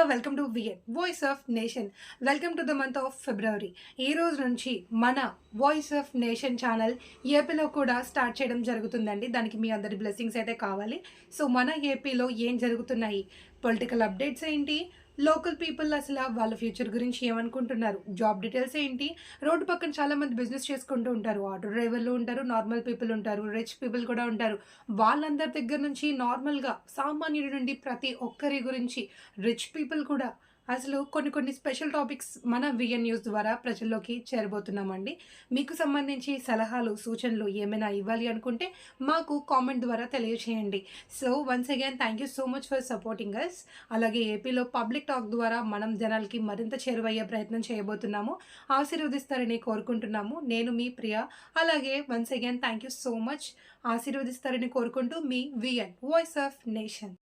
Welcome to VN voice of nation welcome to the month of February ఈ రోజు నుంచి మన వాయిస్ ఆఫ్ నేషన్ ఛానల్ ఏపీలో కూడా స్టార్ట్ చేయడం జరుగుతుందండి. దానికి మీ అందరి బ్లెస్సింగ్స్ అయితే కావాలి. సో మన ఏపీలో ఏం జరుగుతున్నాయి? పొలిటికల్ అప్డేట్స్ ఏంటి? లోకల్ పీపుల్ అసలు వాళ్ళ ఫ్యూచర్ గురించి ఏమనుకుంటున్నారు? జాబ్ డీటెయిల్స్ ఏంటి? రోడ్డు పక్కన చాలా మంది బిజినెస్ చేసుకుంటూ ఉంటారు. ఆటో డ్రైవర్లు ఉంటారు నార్మల్ పీపుల్ ఉంటారు రిచ్ పీపుల్ కూడా ఉంటారు. వాళ్ళందరి దగ్గర నుంచి నార్మల్గా సామాన్యుడి నుండి ప్రతి ఒక్కరి గురించి రిచ్ పీపుల్ కూడా అసలు కొన్ని కొన్ని స్పెషల్ టాపిక్స్ మన విఎన్ న్యూస్ ద్వారా ప్రజల్లోకి చేరబోతున్నామండి. మీకు సంబంధించి సలహాలు సూచనలు ఏమైనా ఇవ్వాలి అనుకుంటే మాకు కామెంట్ ద్వారా తెలియచేయండి. So once again thank you so much for supporting us అలాగే ఏపీలో పబ్లిక్ టాక్ ద్వారా మనం జనాలకి మరింత చేరువయ్యే ప్రయత్నం చేయబోతున్నాము. ఆశీర్వదిస్తారని కోరుకుంటున్నాము. నేను మీ ప్రియ. అలాగే once again thank you so much ఆశీర్వదిస్తారని కోరుకుంటూ మీ విఎన్ వాయిస్ ఆఫ్ నేషన్